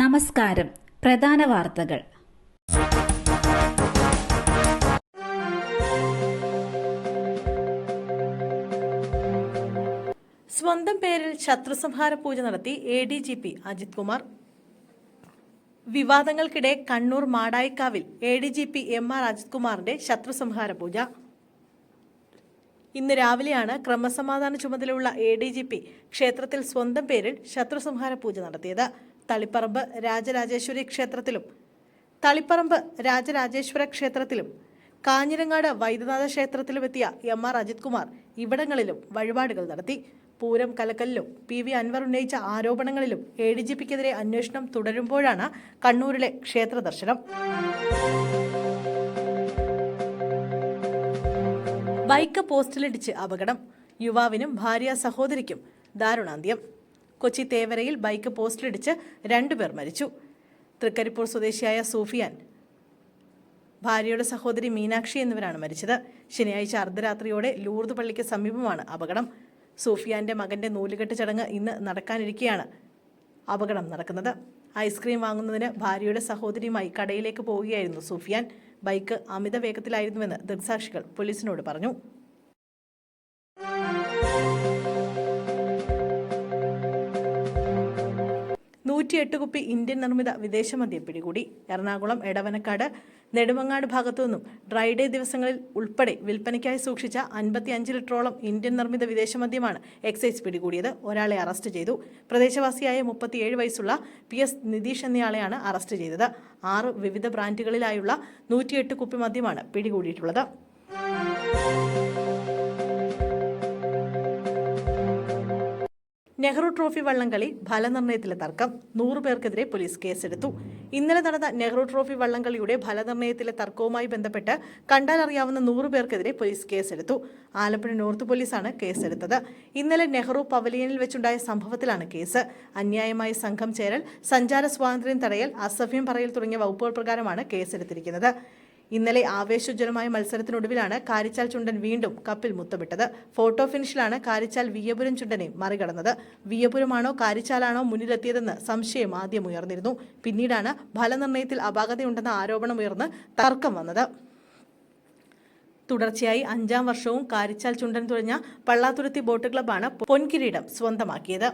നമസ്കാരം. പ്രധാന വാർത്തകൾ. സ്വന്തം പേരിൽ ശത്രുസംഹാര പൂജ നടത്തി A D G P Ajith Kumar. വിവാദങ്ങൾക്കിടെ Kannur മാടായിക്കാവിൽ A D G P M R Ajith കുമാറിന്റെ ശത്രുസംഹാര പൂജ. ഇന്ന് രാവിലെയാണ് ക്രമസമാധാന ചുമതലയുള്ള എ ഡി ജി പി ക്ഷേത്രത്തിൽ സ്വന്തം പേരിൽ ശത്രുസംഹാര പൂജ നടത്തിയത്. തളിപ്പറമ്പ് രാജരാജേശ്വരി ക്ഷേത്രത്തിലും തളിപ്പറമ്പ് രാജരാജേശ്വര ക്ഷേത്രത്തിലും കാഞ്ഞിരങ്ങാട് വൈദ്യനാഥ ക്ഷേത്രത്തിലുമെത്തിയ എം ആർ അജിത് കുമാർ ഇവിടങ്ങളിലും വഴിപാടുകൾ നടത്തി. പൂരം കലക്കലിലും പി വി അൻവർ ഉന്നയിച്ച ആരോപണങ്ങളിലും എ ഡി ജി പിക്കെതിരെ അന്വേഷണം തുടരുമ്പോഴാണ് കണ്ണൂരിലെ ക്ഷേത്ര ദർശനം. ബൈക്ക് പോസ്റ്റിലിടിച്ച് അപകടം യുവാവിനും ഭാര്യ സഹോദരിക്കും ദാരുണാന്ത്യം. കൊച്ചി തേവരയിൽ ബൈക്ക് പോസ്റ്റിലിടിച്ച് രണ്ടുപേർ മരിച്ചു. തൃക്കരിപ്പൂർ സ്വദേശിയായ സൂഫിയാൻ ഭാര്യയുടെ സഹോദരി മീനാക്ഷി എന്നിവരാണ് മരിച്ചത്. ശനിയാഴ്ച അർദ്ധരാത്രിയോടെ ലൂർദ് പള്ളിക്ക് സമീപമാണ് അപകടം. സൂഫിയാന്റെ മകന്റെ നൂലുകെട്ട് ചടങ്ങ് ഇന്ന് നടക്കാനിരിക്കെയാണ് അപകടം നടക്കുന്നത്. ഐസ്ക്രീം വാങ്ങുന്നതിന് ഭാര്യയുടെ സഹോദരിയുമായി കടയിലേക്ക് പോവുകയായിരുന്നു സൂഫിയാൻ. ബൈക്ക് അമിത വേഗത്തിലായിരുന്നുവെന്ന് ദൃക്സാക്ഷികൾ പോലീസിനോട് പറഞ്ഞു. നൂറ്റിയെട്ട് കുപ്പി ഇന്ത്യൻ നിർമ്മിത വിദേശ മദ്യം പിടികൂടി. എറണാകുളം എടവനക്കാട് നെടുമങ്ങാട് ഭാഗത്തുനിന്നും നിന്നും ഡ്രൈഡേ ദിവസങ്ങളിൽ ഉൾപ്പെടെ വിൽപ്പനയ്ക്കായി സൂക്ഷിച്ച അൻപത്തി അഞ്ച് ലിറ്ററോളം ഇന്ത്യൻ നിർമ്മിത വിദേശ മദ്യമാണ് എക്സൈസ് പിടികൂടിയത്. ഒരാളെ അറസ്റ്റ് ചെയ്തു. പ്രദേശവാസിയായ മുപ്പത്തിയേഴ് വയസ്സുള്ള പി എസ് നിതീഷ് എന്നയാളെയാണ് അറസ്റ്റ് ചെയ്തത്. ആറ് വിവിധ ബ്രാൻഡുകളിലായുള്ള നൂറ്റിയെട്ട് കുപ്പി മദ്യമാണ് പിടികൂടിയിട്ടുള്ളത്. നെഹ്റു ട്രോഫി വള്ളംകളി ഫലനിർണയത്തിലെ തർക്കം. നൂറ് പേർക്കെതിരെ പോലീസ് കേസെടുത്തു. ഇന്നലെ നടന്ന നെഹ്റു ട്രോഫി വള്ളംകളിയുടെ ഫലനിർണയത്തിലെ തർക്കവുമായി ബന്ധപ്പെട്ട് കണ്ടാലറിയാവുന്ന നൂറ് പേർക്കെതിരെ പോലീസ് കേസെടുത്തു. ആലപ്പുഴ നോർത്ത് പോലീസാണ് കേസെടുത്തത്. ഇന്നലെ നെഹ്റു പവലിയനിൽ വെച്ചുണ്ടായ സംഭവത്തിലാണ് കേസ്. അന്യായമായി സംഘം ചേരൽ സഞ്ചാര സ്വാതന്ത്ര്യം തടയൽ അസഭ്യം പറയൽ തുടങ്ങിയ വകുപ്പുകൾ പ്രകാരമാണ് കേസെടുത്തിരിക്കുന്നത്. ഇന്നലെ ആവേശോജ്വലമായ മത്സരത്തിനൊടുവിലാണ് കാരിച്ചാൽ ചുണ്ടൻ വീണ്ടും കപ്പിൽ മുത്തമിട്ടത്. ഫോട്ടോ ഫിനിഷിലാണ് കാരിച്ചാൽ വിയപുരം ചുണ്ടനെ മറികടന്നത്. വിയപുരമാണോ കാരിച്ചാലാണോ മുന്നിലെത്തിയതെന്ന് സംശയം ആദ്യം ഉയർന്നിരുന്നു. പിന്നീടാണ് ഫലനിർണയത്തിൽ അപാകതയുണ്ടെന്ന ആരോപണം ഉയർന്ന് തർക്കം വന്നത്. തുടർച്ചയായി അഞ്ചാം വർഷവും കാരിച്ചാൽ ചുണ്ടൻ തുഴഞ്ഞ പള്ളാത്തുരുത്തി ബോട്ട് ക്ലബ്ബാണ് പൊൻകിരീടം സ്വന്തമാക്കിയത്.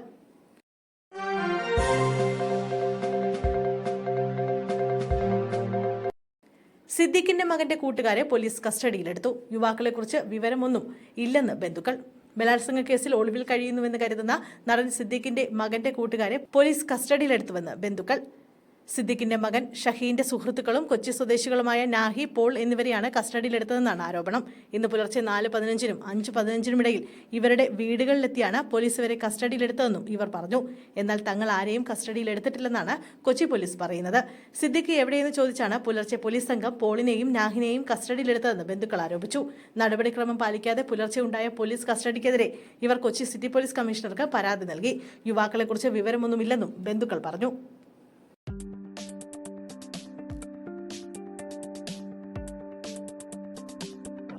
സിദ്ദിഖിന്റെ മകന്റെ കൂട്ടുകാരെ പോലീസ് കസ്റ്റഡിയിലെടുത്തു. യുവാക്കളെക്കുറിച്ച് വിവരമൊന്നും ഇല്ലെന്ന് ബന്ധുക്കൾ. ബലാത്സംഗ കേസിൽ ഒളിവിൽ കഴിയുന്നുവെന്ന് കരുതുന്ന നടൻ സിദ്ദിഖിന്റെ മകന്റെ കൂട്ടുകാരെ പോലീസ് കസ്റ്റഡിയിലെടുത്തുവെന്ന് ബന്ധുക്കൾ. സിദ്ദിഖിന്റെ മകൻ ഷഹീന്റെ സുഹൃത്തുക്കളും കൊച്ചി സ്വദേശികളുമായ നാഹി പോൾ എന്നിവരെയാണ് കസ്റ്റഡിയിലെടുത്തതെന്നാണ് ആരോപണം. ഇന്ന് പുലർച്ചെ നാല് പതിനഞ്ചിനും അഞ്ച് പതിനഞ്ചിനും ഇടയിൽ ഇവരുടെ വീടുകളിലെത്തിയാണ് പോലീസ് ഇവരെ കസ്റ്റഡിയിലെടുത്തതെന്നും ഇവർ പറഞ്ഞു. എന്നാൽ തങ്ങൾ ആരെയും കസ്റ്റഡിയിലെടുത്തിട്ടില്ലെന്നാണ് കൊച്ചി പോലീസ് പറയുന്നത്. സിദ്ദിഖ് എവിടെയെന്ന് ചോദിച്ചാണ് പുലർച്ചെ പോലീസ് സംഘം പോളിനെയും നാഹിനെയും കസ്റ്റഡിയിലെടുത്തതെന്ന് ബന്ധുക്കൾ ആരോപിച്ചു. നടപടിക്രമം പാലിക്കാതെ പുലർച്ചെ ഉണ്ടായ പോലീസ് കസ്റ്റഡിക്കെതിരെ ഇവർ കൊച്ചി സിറ്റി പോലീസ് കമ്മീഷണർക്ക് പരാതി നൽകി. യുവാക്കളെക്കുറിച്ച് വിവരമൊന്നുമില്ലെന്നും ബന്ധുക്കൾ പറഞ്ഞു.